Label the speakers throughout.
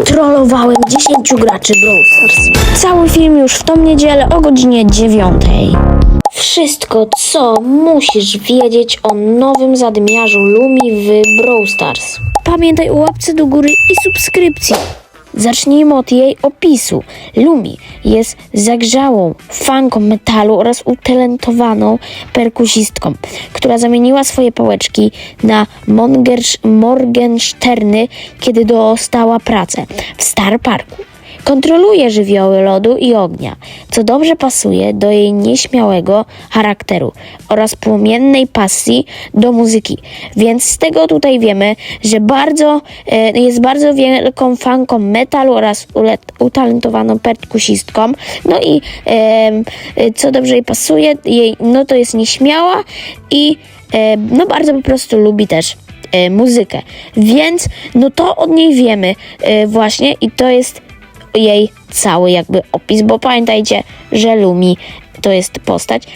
Speaker 1: ataku. Trollowałem 10 graczy Brawl Stars. Cały film już w tą niedzielę o godzinie 9. Wszystko, co musisz wiedzieć o nowym zadymiarzu Lumi w Brawl Stars. Pamiętaj o łapce do góry i subskrypcji. Zacznijmy od jej opisu. Lumi jest zagrzałą fanką metalu oraz utalentowaną perkusistką, która zamieniła swoje pałeczki na Morgensterny, kiedy dostała pracę w Star Parku. Kontroluje żywioły lodu i ognia, co dobrze pasuje do jej nieśmiałego charakteru oraz płomiennej pasji do muzyki. Więc z tego tutaj wiemy, że bardzo, e, jest bardzo wielką fanką metalu oraz utalentowaną perkusistką. No i co dobrze jej pasuje, jej, no to jest nieśmiała i e, no bardzo po prostu lubi też e, muzykę. Więc no to od niej wiemy właśnie i to jest jej cały jakby opis, bo pamiętajcie, że Lumi to jest postać,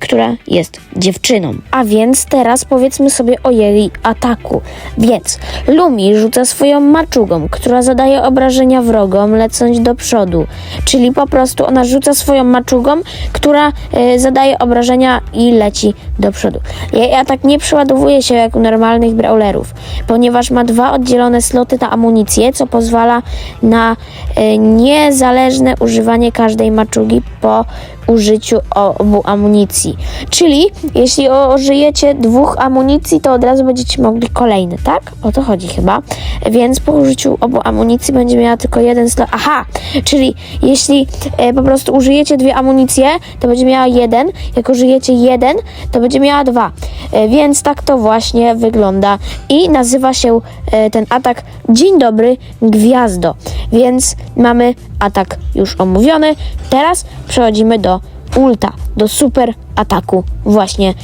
Speaker 1: która jest dziewczyną. A więc teraz powiedzmy sobie o jej ataku. Więc Lumi rzuca swoją maczugą, która zadaje obrażenia wrogom lecąc do przodu. Czyli po prostu ona rzuca swoją maczugą, która e, zadaje obrażenia i leci do przodu. Jej atak nie przeładowuje się jak u normalnych brawlerów, ponieważ ma dwa oddzielone sloty na amunicję, co pozwala na e, niezależne używanie każdej maczugi po użyciu obu amunicji. Czyli jeśli użyjecie dwóch amunicji, to od razu będziecie mogli kolejny, tak? O to chodzi chyba. Więc po użyciu obu amunicji będzie miała tylko jeden slot. Aha, czyli jeśli e, po prostu użyjecie dwie amunicje, to będzie miała jeden. Jak użyjecie jeden, to będzie miała dwa. E, więc tak to właśnie wygląda. I nazywa się e, ten atak Dzień dobry, gwiazdo. Więc mamy atak już omówiony. Teraz przechodzimy do ulta, do super ataku właśnie e,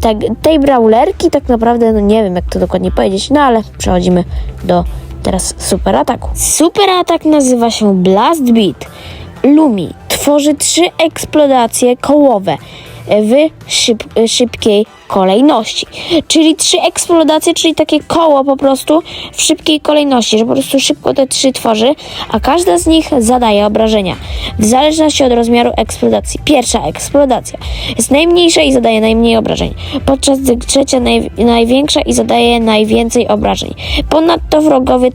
Speaker 1: tak, tej brawlerki. Tak naprawdę, no nie wiem jak to dokładnie powiedzieć, no ale przechodzimy do teraz super ataku. Super atak nazywa się Blast Beat. Lumi tworzy trzy eksplodacje kołowe w szyb, szybkiej kolejności. Czyli trzy eksplodacje, czyli takie koło po prostu w szybkiej kolejności, że po prostu szybko te trzy tworzy, a każda z nich zadaje obrażenia. W zależności od rozmiaru eksplodacji. Pierwsza eksplodacja jest najmniejsza i zadaje najmniej obrażeń, podczas gdy trzecia naj, największa i zadaje najwięcej obrażeń. Ponadto wrogowie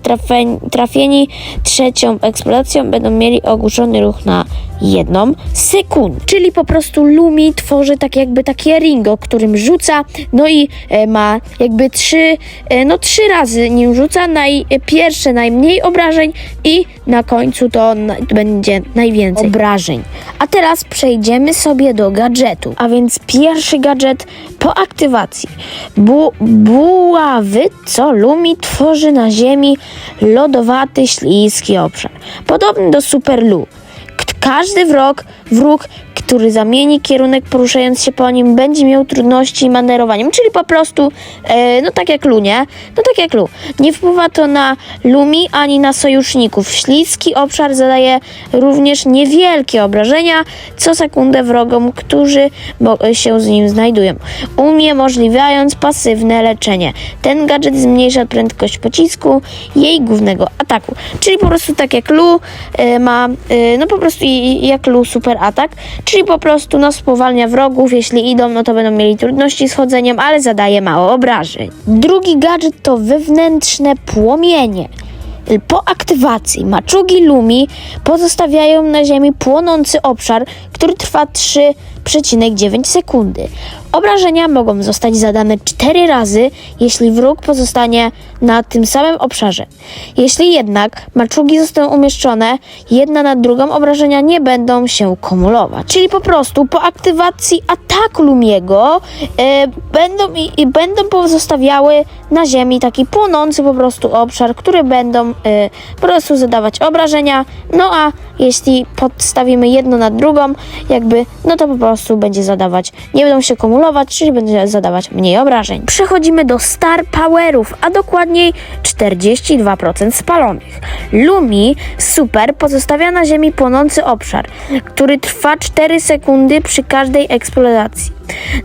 Speaker 1: trafieni, trzecią eksplodacją będą mieli ogłuszony ruch na jedną sekundę. Czyli po prostu Lumi tworzy tak jakby takie ringo, którym rzuca, no i e, ma jakby trzy, e, no trzy razy nim rzuca, naj, e, pierwsze najmniej obrażeń i na końcu to na, będzie najwięcej obrażeń. A teraz przejdziemy sobie do gadżetu, a więc pierwszy gadżet po aktywacji. Bu, buławy, co Lumi tworzy na ziemi lodowaty, śliski obszar, podobny do Super Lu. Każdy wrog, wróg, który zamieni kierunek poruszając się po nim, będzie miał trudności manerowaniem, czyli po prostu, e, no tak jak Lu, nie? No tak jak Lu. Nie wpływa to na Lumi ani na sojuszników. Śliski obszar zadaje również niewielkie obrażenia co sekundę wrogom, którzy mo- się z nim znajdują, uniemożliwiając pasywne leczenie. Ten gadżet zmniejsza prędkość pocisku jej głównego ataku, czyli po prostu tak jak Lu e, ma, e, no po prostu jak Lu super atak, czyli po prostu no spowalnia wrogów, jeśli idą, no to będą mieli trudności z chodzeniem, ale zadaje mało obrażeń. Drugi gadżet to wewnętrzne płomienie. Po aktywacji maczugi Lumi pozostawiają na ziemi płonący obszar, który trwa 3,9 sekundy. Obrażenia mogą zostać zadane 4 razy, jeśli wróg pozostanie na tym samym obszarze. Jeśli jednak maczugi zostaną umieszczone jedna na drugą, obrażenia nie będą się kumulować. Czyli po prostu po aktywacji ataku Lumiego e, będą, i, i będą pozostawiały na ziemi taki płonący po prostu obszar, który będą e, po prostu zadawać obrażenia. No a jeśli podstawimy jedno na drugą, jakby, no to po prostu będzie zadawać, nie będą się kumulować, czyli będzie zadawać mniej obrażeń. Przechodzimy do Star Powerów, a dokładniej 42% spalonych. Lumi Super pozostawia na ziemi płonący obszar, który trwa 4 sekundy przy każdej eksplodacji.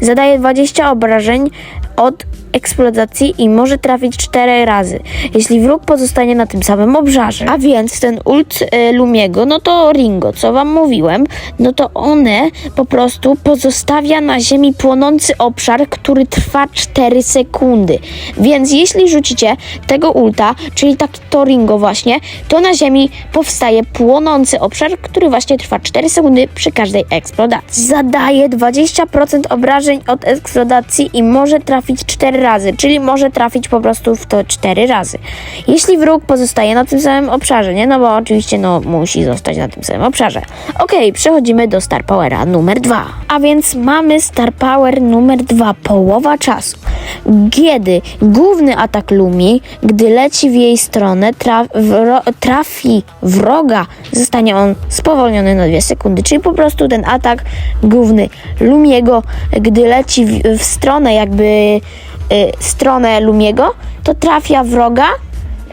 Speaker 1: Zadaje 20 obrażeń od eksplodacji i może trafić 4 razy, jeśli wróg pozostanie na tym samym obszarze. A więc ten ult e, Lumiego, no to Ringo, co wam mówiłem, no to one po prostu pozostawia na ziemi płonący obszar, który trwa 4 sekundy. Więc jeśli rzucicie tego ulta, czyli tak to Ringo właśnie, to na ziemi powstaje płonący obszar, który właśnie trwa 4 sekundy przy każdej eksplodacji. Zadaje 20% obrażeń od eksplodacji i może trafić 4 razy, czyli może trafić po prostu w to 4 razy. Jeśli wróg pozostaje na tym samym obszarze, nie? No bo oczywiście no musi zostać na tym samym obszarze. Okej, przechodzimy do Star Powera numer 2. A więc mamy Star Power numer 2, połowa czasu. Kiedy główny atak Lumi, gdy leci w jej stronę, traf, wro, trafi wroga, zostanie on spowolniony na 2 sekundy. Czyli po prostu ten atak główny Lumiego, gdy leci w, w stronę jakby stronę Lumiego, to trafia wroga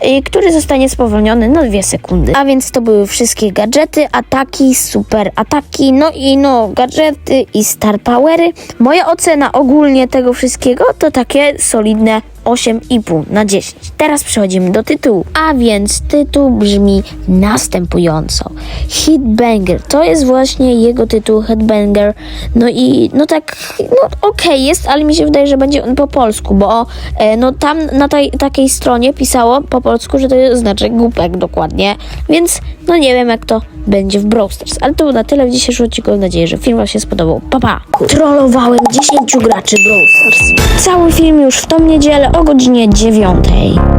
Speaker 1: y, który zostanie spowolniony na 2 sekundy. A więc to były wszystkie gadżety, ataki, super ataki, no i no gadżety i star powery. Moja ocena ogólnie tego wszystkiego to takie solidne 8,5 na 10. Teraz przechodzimy do tytułu. A więc tytuł brzmi następująco. Hitbanger. To jest właśnie jego tytuł Headbanger. No i no tak, no okej jest, ale mi się wydaje, że będzie on po polsku, bo e, no tam na tej takiej stronie pisało po polsku, że to znaczy głupek dokładnie. Więc no nie wiem jak to będzie w Brawl Stars. Ale to na tyle w dzisiejszym odcinku. Mam nadzieję, że film Wam się spodobał. Pa, pa! Trollowałem 10 graczy Brawl Stars. Cały film już w tą niedzielę o godzinie 9.